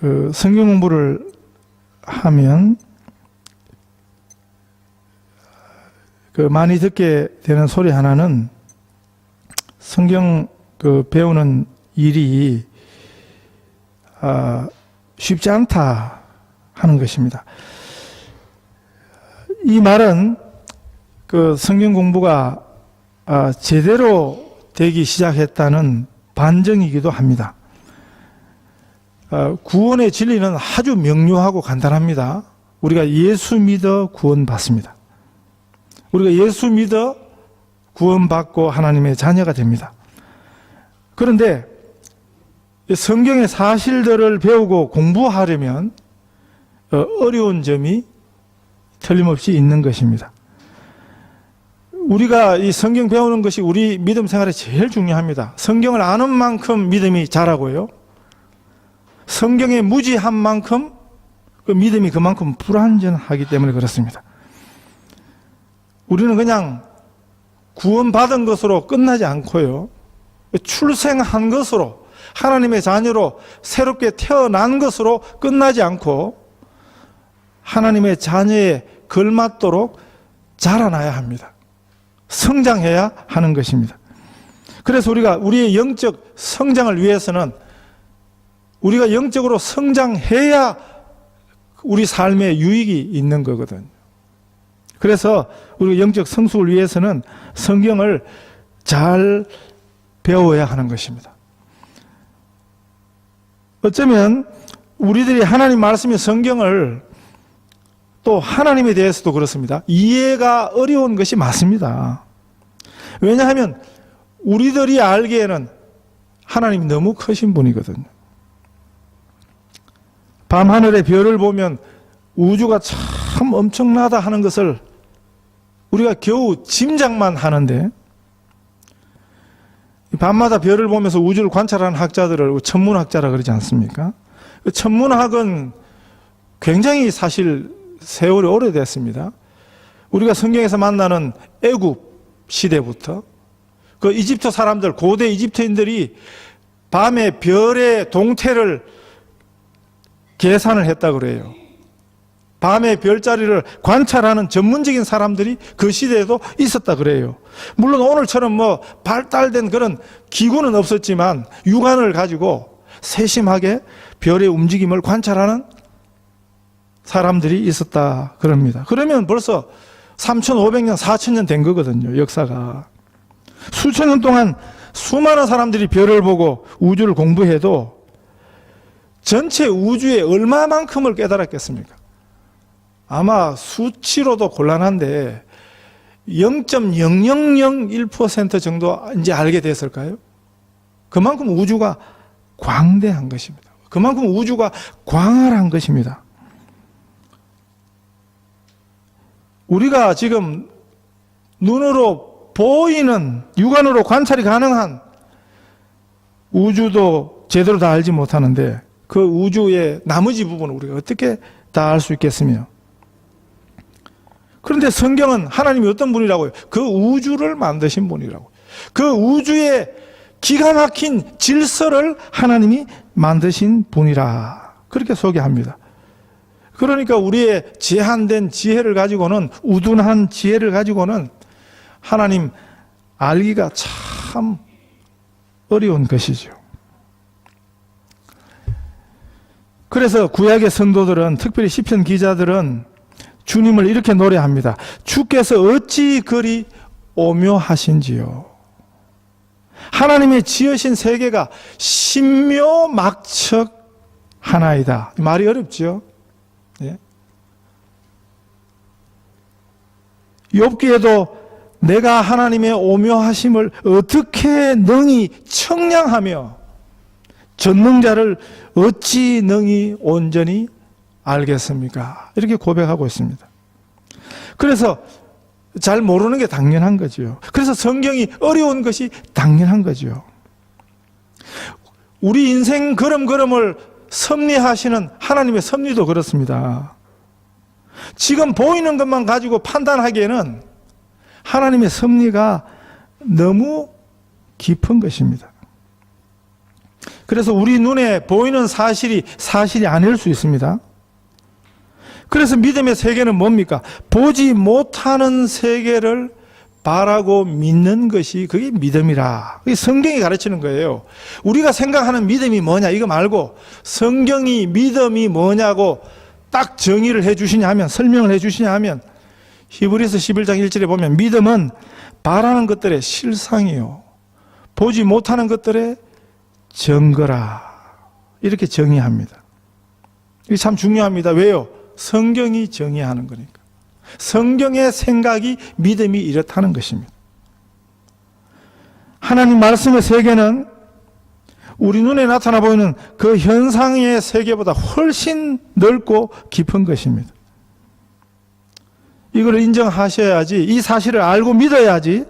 그 성경 공부를 하면 그 많이 듣게 되는 소리 하나는 성경 그 배우는 일이 아, 쉽지 않다 하는 것입니다. 이 말은 그 성경 공부가 아, 제대로 되기 시작했다는 반증이기도 합니다. 아, 구원의 진리는 아주 명료하고 간단합니다. 우리가 예수 믿어 구원받습니다. 우리가 예수 믿어 구원받고 하나님의 자녀가 됩니다. 그런데 성경의 사실들을 배우고 공부하려면 어, 어려운 점이 틀림없이 있는 것입니다. 우리가 이 성경 배우는 것이 우리 믿음 생활에 제일 중요합니다. 성경을 아는 만큼 믿음이 자라고요. 성경의 무지한 만큼 그 믿음이 그만큼 불완전하기 때문에 그렇습니다. 우리는 그냥 구원받은 것으로 끝나지 않고요. 출생한 것으로 하나님의 자녀로 새롭게 태어난 것으로 끝나지 않고 하나님의 자녀에 걸맞도록 자라나야 합니다. 성장해야 하는 것입니다. 그래서 우리가 우리의 영적 성장을 위해서는 우리가 영적으로 성장해야 우리 삶에 유익이 있는 거거든요. 그래서 우리 영적 성숙을 위해서는 성경을 잘 배워야 하는 것입니다. 어쩌면 우리들이 하나님 말씀의 성경을 또 하나님에 대해서도 그렇습니다. 이해가 어려운 것이 맞습니다. 왜냐하면 우리들이 알기에는 하나님이 너무 크신 분이거든요. 밤하늘의 별을 보면 우주가 참 엄청나다 하는 것을 우리가 겨우 짐작만 하는데 밤마다 별을 보면서 우주를 관찰하는 학자들을 천문학자라 그러지 않습니까? 그 천문학은 굉장히 사실 세월이 오래됐습니다. 우리가 성경에서 만나는 애굽 시대부터 그 이집트 사람들 고대 이집트인들이 밤에 별의 동태를 계산을 했다 그래요. 밤에 별자리를 관찰하는 전문적인 사람들이 그 시대에도 있었다 그래요. 물론 오늘처럼 뭐 발달된 그런 기구는 없었지만 육안을 가지고 세심하게 별의 움직임을 관찰하는 사람들이 있었다 그럽니다. 그러면 벌써 3,500년, 4,000년 된 거거든요, 역사가. 수천 년 동안 수많은 사람들이 별을 보고 우주를 공부해도 전체 우주의 얼마만큼을 깨달았겠습니까? 아마 수치로도 곤란한데 0.0001% 정도 이제 알게 됐을까요? 그만큼 우주가 광대한 것입니다. 그만큼 우주가 광활한 것입니다. 우리가 지금 눈으로 보이는 육안으로 관찰이 가능한 우주도 제대로 다 알지 못하는데 그 우주의 나머지 부분을 우리가 어떻게 다 알 수 있겠으며 그런데 성경은 하나님이 어떤 분이라고요? 그 우주를 만드신 분이라고. 그 우주의 기가 막힌 질서를 하나님이 만드신 분이라. 그렇게 소개합니다. 그러니까 우리의 제한된 지혜를 가지고는, 우둔한 지혜를 가지고는 하나님 알기가 참 어려운 것이죠. 그래서 구약의 성도들은, 특별히 시편 기자들은 주님을 이렇게 노래합니다. 주께서 어찌 그리 오묘하신지요. 하나님의 지으신 세계가 신묘막척 하나이다. 말이 어렵죠. 예. 욥기에도 내가 하나님의 오묘하심을 어떻게 능히 청량하며 전능자를 어찌 능히 온전히 알겠습니까? 이렇게 고백하고 있습니다. 그래서 잘 모르는 게 당연한 거죠. 그래서 성경이 어려운 것이 당연한 거죠. 우리 인생 걸음걸음을 섭리하시는 하나님의 섭리도 그렇습니다. 지금 보이는 것만 가지고 판단하기에는 하나님의 섭리가 너무 깊은 것입니다. 그래서 우리 눈에 보이는 사실이 사실이 아닐 수 있습니다. 그래서 믿음의 세계는 뭡니까? 보지 못하는 세계를 바라고 믿는 것이 그게 믿음이라. 그게 성경이 가르치는 거예요. 우리가 생각하는 믿음이 뭐냐 이거 말고 성경이 믿음이 뭐냐고 딱 정의를 해 주시냐 하면 설명을 해 주시냐 하면 히브리서 11장 1절에 보면 믿음은 바라는 것들의 실상이요. 보지 못하는 것들의 증거라. 이렇게 정의합니다. 이게 참 중요합니다. 왜요? 성경이 정의하는 거니까. 성경의 생각이 믿음이 이렇다는 것입니다. 하나님 말씀의 세계는 우리 눈에 나타나 보이는 그 현상의 세계보다 훨씬 넓고 깊은 것입니다. 이걸 인정하셔야지, 이 사실을 알고 믿어야지,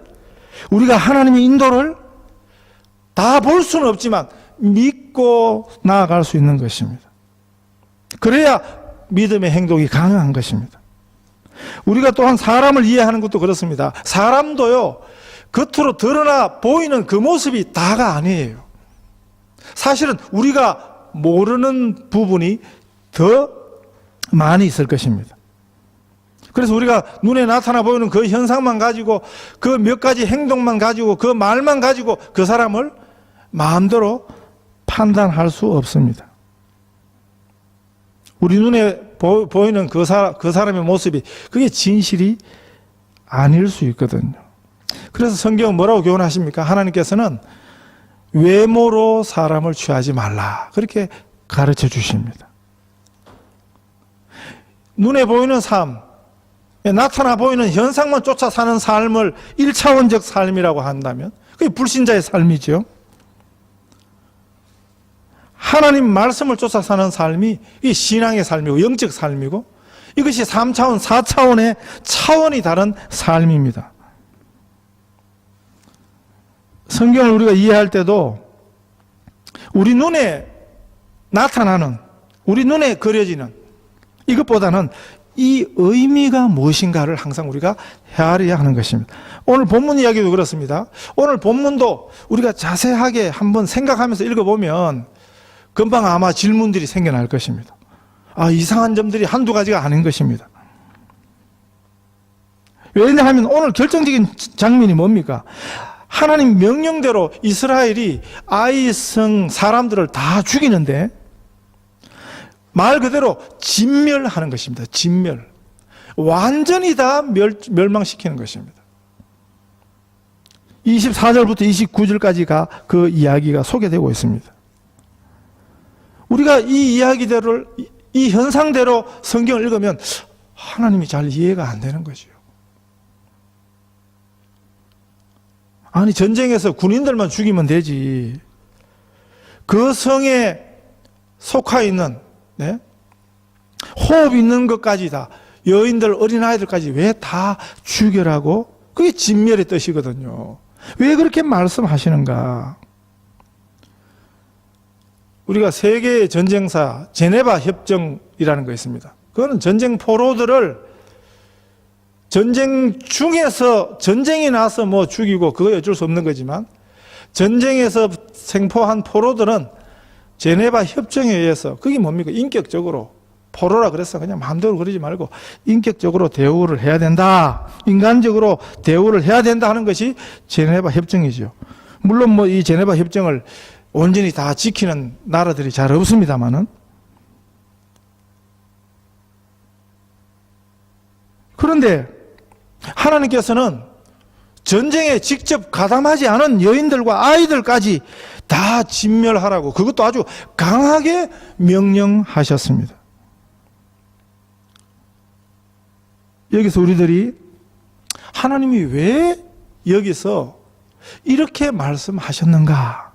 우리가 하나님의 인도를 다 볼 수는 없지만 믿고 나아갈 수 있는 것입니다. 그래야 믿음의 행동이 가능한 것입니다. 우리가 또한 사람을 이해하는 것도 그렇습니다. 사람도요, 겉으로 드러나 보이는 그 모습이 다가 아니에요. 사실은 우리가 모르는 부분이 더 많이 있을 것입니다. 그래서 우리가 눈에 나타나 보이는 그 현상만 가지고 그 몇 가지 행동만 가지고 그 말만 가지고 그 사람을 마음대로 판단할 수 없습니다. 우리 눈에 보, 이는그 사람, 그 사람의 모습이 그게 진실이 아닐 수 있거든요. 그래서 성경은 뭐라고 교훈하십니까? 하나님께서는 외모로 사람을 취하지 말라. 그렇게 가르쳐 주십니다. 눈에 보이는 삶, 나타나 보이는 현상만 쫓아 사는 삶을 1차원적 삶이라고 한다면 그게 불신자의 삶이죠. 하나님 말씀을 쫓아 사는 삶이 이 신앙의 삶이고 영적 삶이고 이것이 3차원, 4차원의 차원이 다른 삶입니다. 성경을 우리가 이해할 때도 우리 눈에 나타나는, 우리 눈에 그려지는 이것보다는 이 의미가 무엇인가를 항상 우리가 헤아려야 하는 것입니다. 오늘 본문 이야기도 그렇습니다. 오늘 본문도 우리가 자세하게 한번 생각하면서 읽어보면 금방 아마 질문들이 생겨날 것입니다. 아, 이상한 점들이 한두 가지가 아닌 것입니다. 왜냐하면 오늘 결정적인 장면이 뭡니까? 하나님 명령대로 이스라엘이 아이성 사람들을 다 죽이는데 말 그대로 진멸하는 것입니다. 진멸. 완전히 다 멸, 멸망시키는 것입니다. 24절부터 29절까지가 그 이야기가 소개되고 있습니다. 우리가 이 이야기대로, 이 현상대로 성경을 읽으면 하나님이 잘 이해가 안 되는 거죠. 아니, 전쟁에서 군인들만 죽이면 되지. 그 성에 속하 있는, 네? 호흡 있는 것까지 다, 여인들, 어린아이들까지 왜 다 죽여라고? 그게 진멸의 뜻이거든요. 왜 그렇게 말씀하시는가? 우리가 세계의 전쟁사 제네바 협정이라는 거 있습니다. 그거는 전쟁 포로들을 전쟁 중에서 전쟁이 나서 뭐 죽이고 그거 어쩔 수 없는 거지만 전쟁에서 생포한 포로들은 제네바 협정에 의해서 그게 뭡니까? 인격적으로 포로라 그래서 그냥 마음대로 그러지 말고 인격적으로 대우를 해야 된다. 인간적으로 대우를 해야 된다 하는 것이 제네바 협정이죠. 물론 뭐 이 제네바 협정을 온전히 다 지키는 나라들이 잘 없습니다만은 그런데 하나님께서는 전쟁에 직접 가담하지 않은 여인들과 아이들까지 다 진멸하라고 그것도 아주 강하게 명령하셨습니다. 여기서 우리들이 하나님이 왜 여기서 이렇게 말씀하셨는가?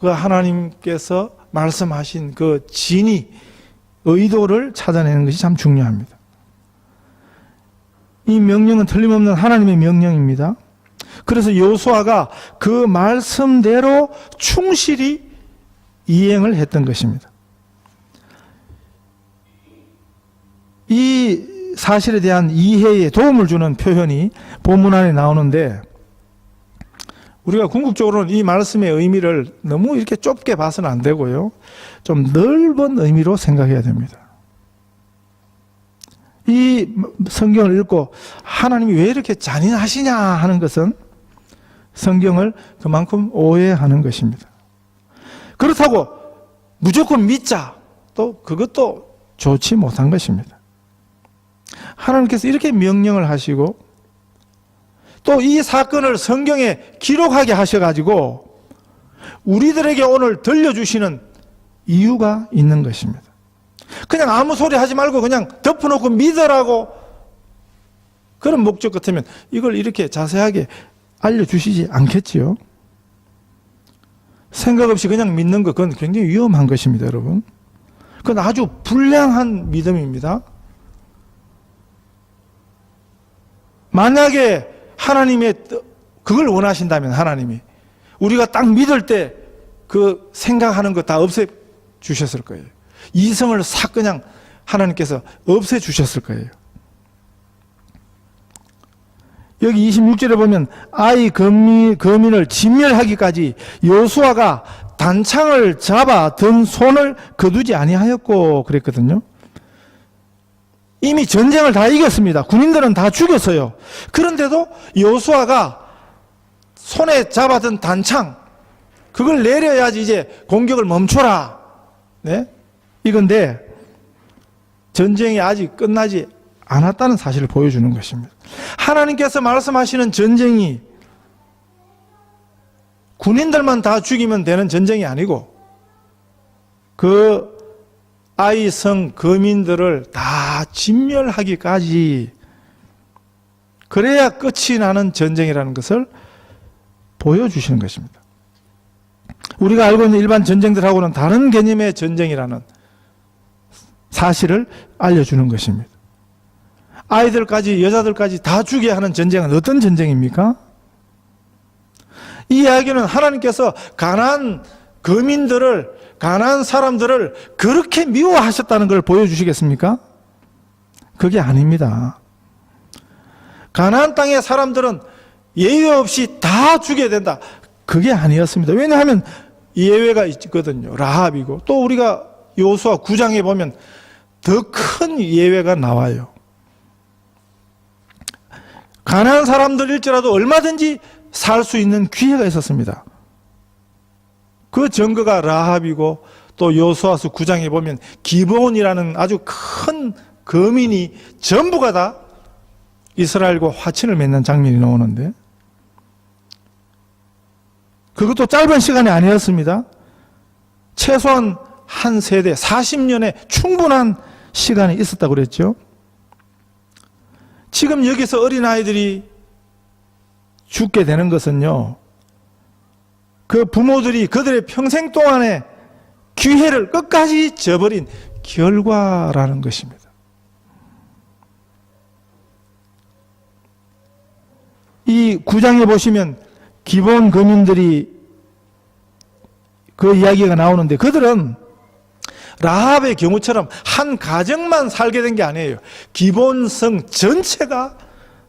그 하나님께서 말씀하신 그 진이 의도를 찾아내는 것이 참 중요합니다. 이 명령은 틀림없는 하나님의 명령입니다. 그래서 여호수아가 그 말씀대로 충실히 이행을 했던 것입니다. 이 사실에 대한 이해에 도움을 주는 표현이 본문 안에 나오는데 우리가 궁극적으로는 이 말씀의 의미를 너무 이렇게 좁게 봐서는 안 되고요. 좀 넓은 의미로 생각해야 됩니다. 이 성경을 읽고 하나님이 왜 이렇게 잔인하시냐 하는 것은 성경을 그만큼 오해하는 것입니다. 그렇다고 무조건 믿자. 또 그것도 좋지 못한 것입니다. 하나님께서 이렇게 명령을 하시고 또 이 사건을 성경에 기록하게 하셔가지고 우리들에게 오늘 들려주시는 이유가 있는 것입니다. 그냥 아무 소리 하지 말고 그냥 덮어놓고 믿으라고 그런 목적 같으면 이걸 이렇게 자세하게 알려주시지 않겠지요. 생각 없이 그냥 믿는 것, 그건 굉장히 위험한 것입니다, 여러분. 그건 아주 불량한 믿음입니다. 만약에 하나님의 뜻, 그걸 원하신다면 하나님이 우리가 딱 믿을 때 그 생각하는 거 다 없애 주셨을 거예요. 이성을 싹 그냥 하나님께서 없애 주셨을 거예요. 여기 26절에 보면 아이 거민, 거민을 진멸하기까지 여수아가 단창을 잡아 든 손을 거두지 아니하였고 그랬거든요. 이미 전쟁을 다 이겼습니다. 군인들은 다 죽였어요. 그런데도 여수아가 손에 잡아든 단창 그걸 내려야지 이제 공격을 멈춰라. 네? 이건데 전쟁이 아직 끝나지 않았다는 사실을 보여주는 것입니다. 하나님께서 말씀하시는 전쟁이 군인들만 다 죽이면 되는 전쟁이 아니고 그 아이성 거민들을 다 진멸하기까지 그래야 끝이 나는 전쟁이라는 것을 보여주시는 것입니다. 우리가 알고 있는 일반 전쟁들하고는 다른 개념의 전쟁이라는 사실을 알려주는 것입니다. 아이들까지 여자들까지 다 죽여야 하는 전쟁은 어떤 전쟁입니까? 이 이야기는 하나님께서 가난 거민들을 가난 사람들을 그렇게 미워하셨다는 걸 보여주시겠습니까? 그게 아닙니다. 가나안 땅의 사람들은 예외 없이 다 죽여야 된다. 그게 아니었습니다. 왜냐하면 예외가 있거든요. 라합이고 또 우리가 요수와 9장에 보면 더 큰 예외가 나와요. 가난한 사람들일지라도 얼마든지 살 수 있는 기회가 있었습니다. 그 증거가 라합이고 또 요수아수 9장에 보면 기본이라는 아주 큰 거민이 전부가 다 이스라엘과 화친을 맺는 장면이 나오는데 그것도 짧은 시간이 아니었습니다. 최소한 한 세대 40년의 충분한 시간이 있었다고 그랬죠. 지금 여기서 어린아이들이 죽게 되는 것은요, 그 부모들이 그들의 평생 동안의 기회를 끝까지 저버린 결과라는 것입니다. 이 구장에 보시면 기본 거민들이 그 이야기가 나오는데 그들은 라합의 경우처럼 한 가정만 살게 된 게 아니에요. 기본성 전체가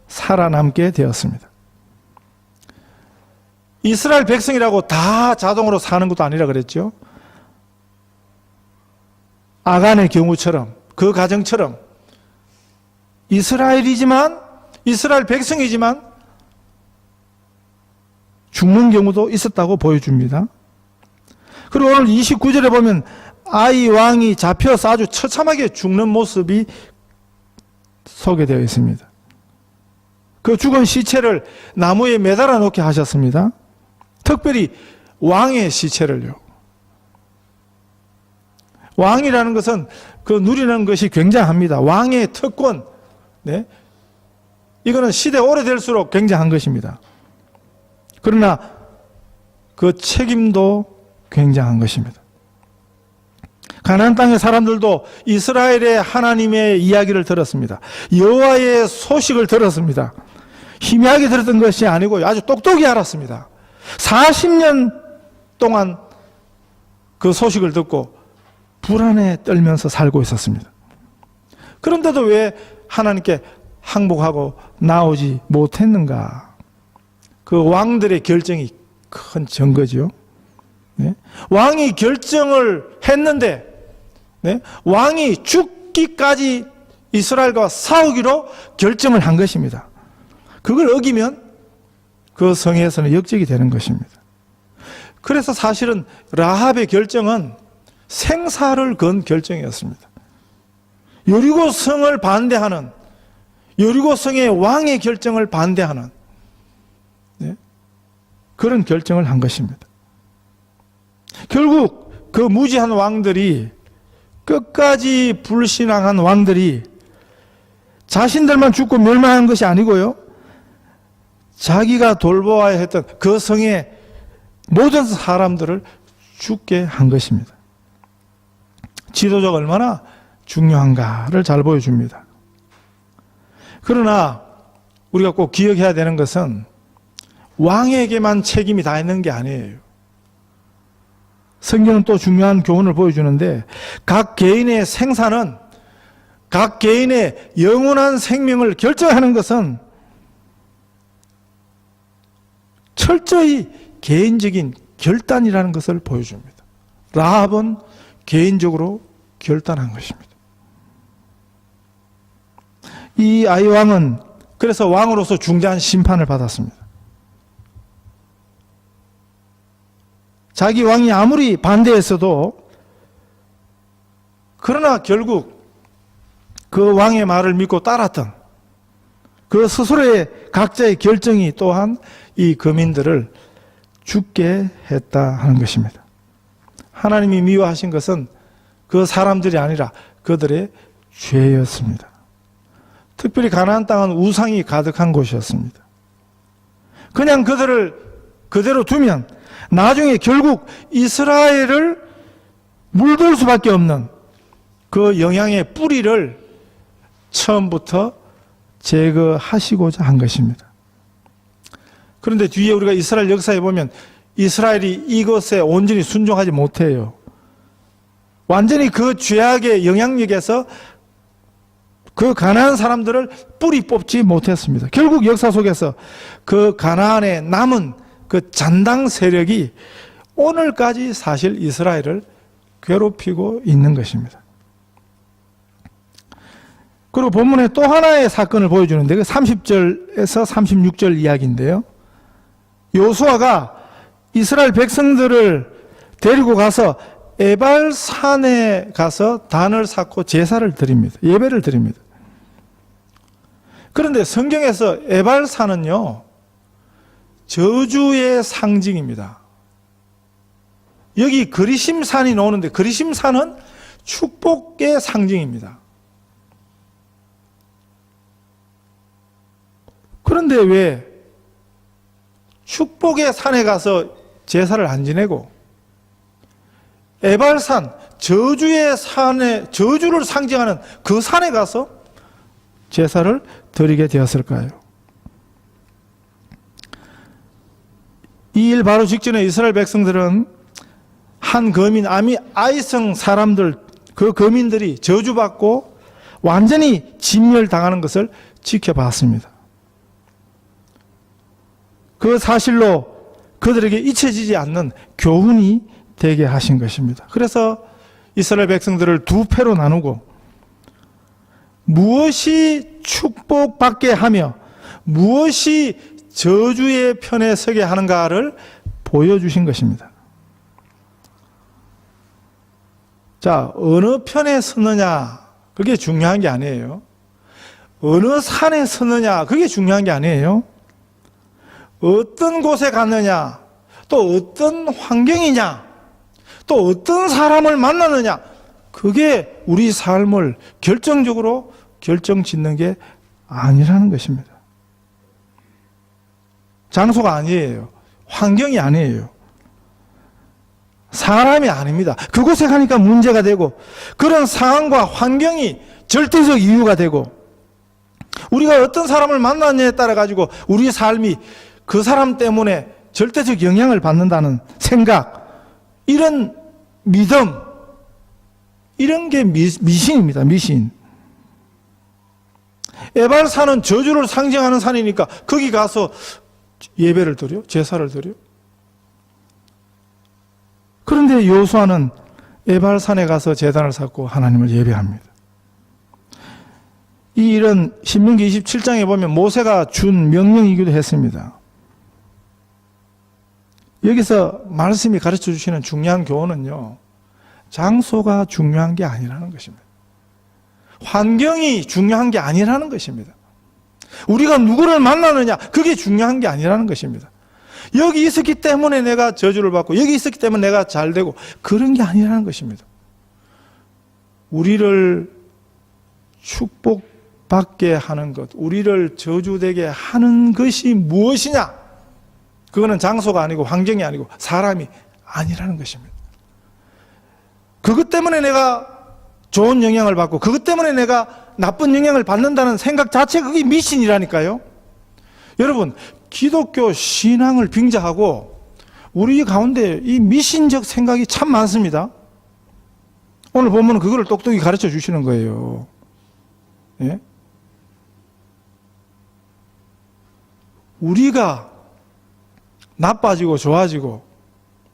살아남게 되었습니다. 이스라엘 백성이라고 다 자동으로 사는 것도 아니라 그랬죠. 아간의 경우처럼 그 가정처럼 이스라엘이지만 이스라엘 백성이지만 죽는 경우도 있었다고 보여줍니다. 그리고 오늘 29절에 보면 아이 왕이 잡혀서 아주 처참하게 죽는 모습이 소개되어 있습니다. 그 죽은 시체를 나무에 매달아 놓게 하셨습니다. 특별히 왕의 시체를요. 왕이라는 것은 그 누리는 것이 굉장합니다. 왕의 특권, 네? 이거는 시대 오래될수록 굉장한 것입니다. 그러나 그 책임도 굉장한 것입니다. 가나안 땅의 사람들도 이스라엘의 하나님의 이야기를 들었습니다. 여호와의 소식을 들었습니다. 희미하게 들었던 것이 아니고 아주 똑똑히 알았습니다. 40년 동안 그 소식을 듣고 불안에 떨면서 살고 있었습니다. 그런데도 왜 하나님께 항복하고 나오지 못했는가? 그 왕들의 결정이 큰 증거죠. 네? 왕이 결정을 했는데 네? 왕이 죽기까지 이스라엘과 싸우기로 결정을 한 것입니다. 그걸 어기면 그 성에서는 역적이 되는 것입니다. 그래서 사실은 라합의 결정은 생사를 건 결정이었습니다. 여리고 성을 반대하는 여리고 성의 왕의 결정을 반대하는 네? 그런 결정을 한 것입니다. 결국 그 무지한 왕들이 끝까지 불신앙한 왕들이 자신들만 죽고 멸망한 것이 아니고요. 자기가 돌보아야 했던 그 성의 모든 사람들을 죽게 한 것입니다. 지도자가 얼마나 중요한가를 잘 보여줍니다. 그러나 우리가 꼭 기억해야 되는 것은 왕에게만 책임이 다 있는 게 아니에요. 성경은 또 중요한 교훈을 보여주는데 각 개인의 생사는 각 개인의 영원한 생명을 결정하는 것은 철저히 개인적인 결단이라는 것을 보여줍니다. 라합은 개인적으로 결단한 것입니다. 이 아이 왕은 그래서 왕으로서 중대한 심판을 받았습니다. 자기 왕이 아무리 반대했어도 그러나 결국 그 왕의 말을 믿고 따랐던 그 스스로의 각자의 결정이 또한 이 거민들을 죽게 했다 하는 것입니다. 하나님이 미워하신 것은 그 사람들이 아니라 그들의 죄였습니다. 특별히 가나안 땅은 우상이 가득한 곳이었습니다. 그냥 그들을 그대로 두면 나중에 결국 이스라엘을 물들 수밖에 없는 그 영향의 뿌리를 처음부터 제거하시고자 한 것입니다. 그런데 뒤에 우리가 이스라엘 역사에 보면 이스라엘이 이것에 온전히 순종하지 못해요. 완전히 그 죄악의 영향력에서 그 가나안 사람들을 뿌리 뽑지 못했습니다. 결국 역사 속에서 그 가나안에 남은 그 잔당 세력이 오늘까지 사실 이스라엘을 괴롭히고 있는 것입니다. 그리고 본문에 또 하나의 사건을 보여주는데 그 30절에서 36절 이야기인데요. 요수아가 이스라엘 백성들을 데리고 가서 에발산에 가서 단을 쌓고 제사를 드립니다. 예배를 드립니다. 그런데 성경에서 에발산은요, 저주의 상징입니다. 여기 그리심산이 나오는데 그리심산은 축복의 상징입니다. 그런데 왜 축복의 산에 가서 제사를 안 지내고 에발산 저주의 산에 저주를 상징하는 그 산에 가서 제사를 드리게 되었을까요? 이 일 바로 직전에 이스라엘 백성들은 한 거민 아미 아이성 사람들 그 거민들이 저주받고 완전히 진멸당하는 것을 지켜봤습니다. 그 사실로 그들에게 잊혀지지 않는 교훈이 되게 하신 것입니다. 그래서 이스라엘 백성들을 두 패로 나누고 무엇이 축복받게 하며 무엇이 저주의 편에 서게 하는가를 보여주신 것입니다. 자, 어느 편에 서느냐, 그게 중요한 게 아니에요. 어느 산에 서느냐, 그게 중요한 게 아니에요. 어떤 곳에 갔느냐, 또 어떤 환경이냐, 또 어떤 사람을 만나느냐, 그게 우리 삶을 결정적으로 결정 짓는 게 아니라는 것입니다. 장소가 아니에요. 환경이 아니에요. 사람이 아닙니다. 그곳에 가니까 문제가 되고 그런 상황과 환경이 절대적 이유가 되고 우리가 어떤 사람을 만났냐에 따라 가지고 우리 삶이 그 사람 때문에 절대적 영향을 받는다는 생각 이런 믿음 이런 게 미, 미신입니다. 미신. 에발산은 저주를 상징하는 산이니까 거기 가서 예배를 드려? 제사를 드려? 그런데 여호수아는 에발산에 가서 제단을 쌓고 하나님을 예배합니다. 이 일은 신명기 27장에 보면 모세가 준 명령이기도 했습니다. 여기서 말씀이 가르쳐 주시는 중요한 교훈은요. 장소가 중요한 게 아니라는 것입니다. 환경이 중요한 게 아니라는 것입니다. 우리가 누구를 만나느냐, 그게 중요한 게 아니라는 것입니다. 여기 있었기 때문에 내가 저주를 받고, 여기 있었기 때문에 내가 잘 되고, 그런 게 아니라는 것입니다. 우리를 축복받게 하는 것, 우리를 저주되게 하는 것이 무엇이냐? 그거는 장소가 아니고 환경이 아니고 사람이 아니라는 것입니다. 그것 때문에 내가 좋은 영향을 받고 그것 때문에 내가 나쁜 영향을 받는다는 생각 자체 그게 미신이라니까요. 여러분, 기독교 신앙을 빙자하고 우리 가운데 이 미신적 생각이 참 많습니다. 오늘 보면 그거를 똑똑히 가르쳐 주시는 거예요. 예? 우리가 나빠지고 좋아지고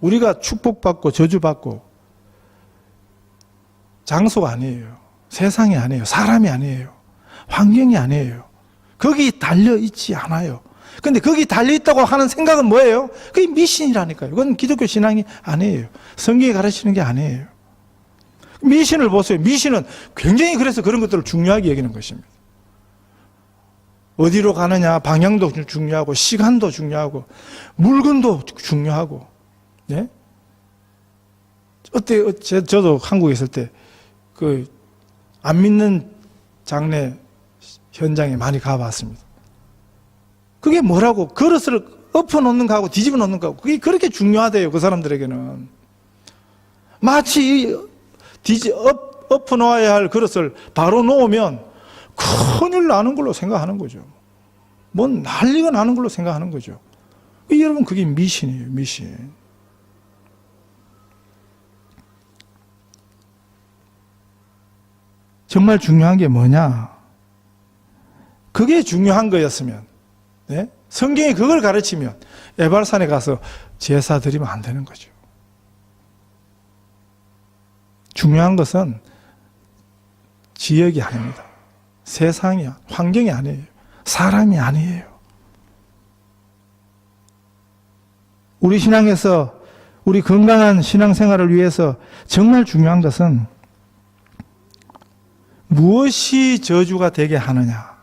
우리가 축복받고 저주받고 장소가 아니에요. 세상이 아니에요. 사람이 아니에요. 환경이 아니에요. 거기 달려 있지 않아요. 근데 거기 달려 있다고 하는 생각은 뭐예요? 그게 미신이라니까요. 그건 기독교 신앙이 아니에요. 성경이 가르치는 게 아니에요. 미신을 보세요. 미신은 굉장히 그래서 그런 것들을 중요하게 여기는 것입니다. 어디로 가느냐 방향도 중요하고 시간도 중요하고 물건도 중요하고 예? 어때 제- 저도 한국에 있을 때 그 안 믿는 장례 현장에 많이 가봤습니다. 그게 뭐라고 그릇을 엎어 놓는 거하고 뒤집어 놓는 거하고 그게 그렇게 중요하대요 그 사람들에게는 마치 이 뒤지 엎, 엎어 놓아야 할 그릇을 바로 놓으면 큰일 나는 걸로 생각하는 거죠. 뭔 난리가 나는 걸로 생각하는 거죠. 이 여러분 그게 미신이에요, 미신. 정말 중요한 게 뭐냐? 그게 중요한 거였으면, 네? 성경이 그걸 가르치면 에발산에 가서 제사 드리면 안 되는 거죠. 중요한 것은 지역이 아닙니다. 세상이, 환경이 아니에요. 사람이 아니에요. 우리 신앙에서 우리 건강한 신앙생활을 위해서 정말 중요한 것은 무엇이 저주가 되게 하느냐?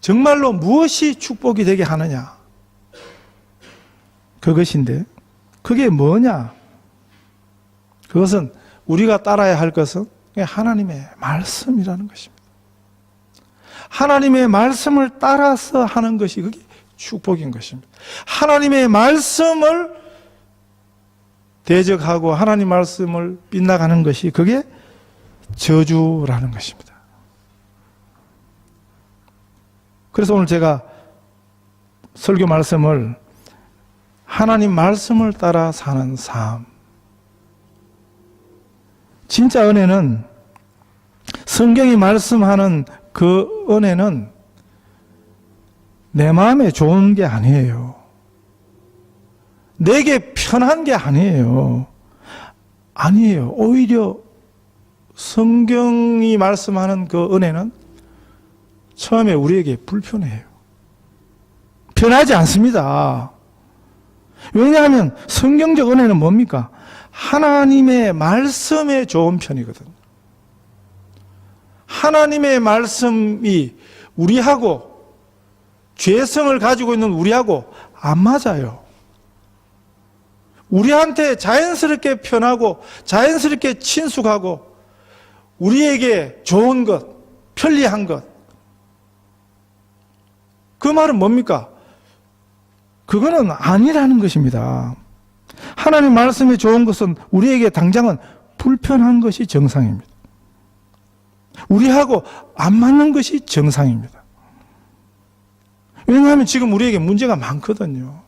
정말로 무엇이 축복이 되게 하느냐? 그것인데, 그게 뭐냐? 그것은 우리가 따라야 할 것은 하나님의 말씀이라는 것입니다. 하나님의 말씀을 따라서 하는 것이 그게 축복인 것입니다. 하나님의 말씀을 대적하고 하나님 말씀을 빗나가는 것이 그게 저주라는 것입니다. 그래서 오늘 제가 설교 말씀을 하나님 말씀을 따라 사는 삶. 진짜 은혜는 성경이 말씀하는 그 은혜는 내 마음에 좋은 게 아니에요. 내게 편한 게 아니에요. 아니에요. 오히려 성경이 말씀하는 그 은혜는 처음에 우리에게 불편해요. 편하지 않습니다. 왜냐하면 성경적 은혜는 뭡니까? 하나님의 말씀에 좋은 편이거든요. 하나님의 말씀이 우리하고 죄성을 가지고 있는 우리하고 안 맞아요. 우리한테 자연스럽게 편하고 자연스럽게 친숙하고 우리에게 좋은 것, 편리한 것. 그 말은 뭡니까? 그거는 아니라는 것입니다. 하나님 말씀에 좋은 것은 우리에게 당장은 불편한 것이 정상입니다. 우리하고 안 맞는 것이 정상입니다. 왜냐하면 지금 우리에게 문제가 많거든요.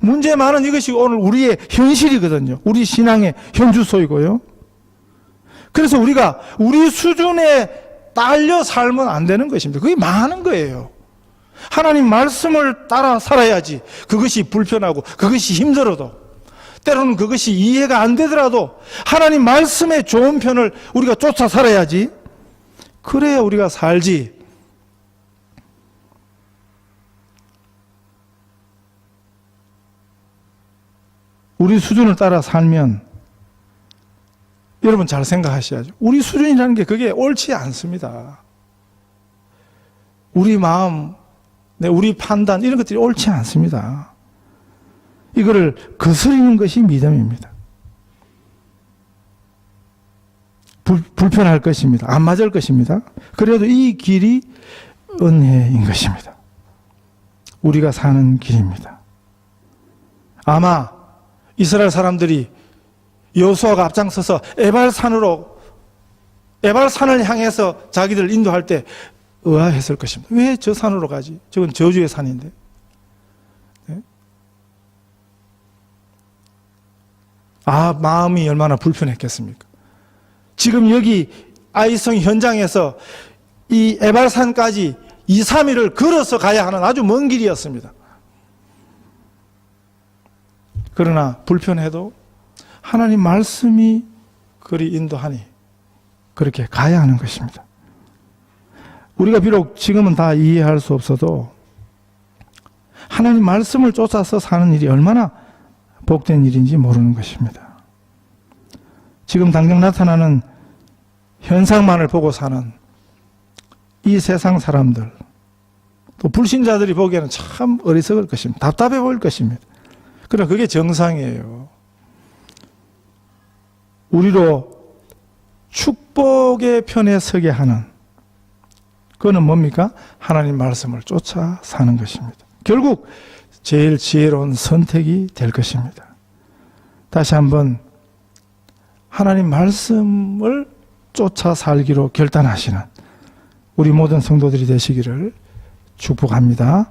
문제 많은 이것이 오늘 우리의 현실이거든요. 우리 신앙의 현주소이고요. 그래서 우리가 우리 수준에 딸려 살면 안 되는 것입니다. 그게 많은 거예요. 하나님 말씀을 따라 살아야지. 그것이 불편하고 그것이 힘들어도 때로는 그것이 이해가 안 되더라도 하나님 말씀의 좋은 편을 우리가 쫓아 살아야지. 그래야 우리가 살지. 우리 수준을 따라 살면 여러분 잘 생각하셔야죠. 우리 수준이라는 게 그게 옳지 않습니다. 우리 마음, 네, 우리 판단 이런 것들이 옳지 않습니다. 이거를 거스리는 것이 믿음입니다. 불, 불편할 것입니다. 안 맞을 것입니다. 그래도 이 길이 은혜인 것입니다. 우리가 사는 길입니다. 아마 이스라엘 사람들이 여호수아가 앞장서서 에발산으로 에발산을 향해서 자기들 인도할 때 의아했을 것입니다. 왜 저 산으로 가지? 저건 저주의 산인데. 네? 아, 마음이 얼마나 불편했겠습니까? 지금 여기 아이성 현장에서 이 에발산까지 2, 3일을 걸어서 가야 하는 아주 먼 길이었습니다. 그러나 불편해도 하나님 말씀이 그리 인도하니 그렇게 가야 하는 것입니다. 우리가 비록 지금은 다 이해할 수 없어도 하나님 말씀을 쫓아서 사는 일이 얼마나 복된 일인지 모르는 것입니다. 지금 당장 나타나는 현상만을 보고 사는 이 세상 사람들, 또 불신자들이 보기에는 참 어리석을 것입니다. 답답해 보일 것입니다. 그러나 그게 정상이에요. 우리로 축복의 편에 서게 하는 그거는 뭡니까? 하나님 말씀을 쫓아 사는 것입니다. 결국 제일 지혜로운 선택이 될 것입니다. 다시 한번 하나님 말씀을 쫓아 살기로 결단하시는 우리 모든 성도들이 되시기를 축복합니다.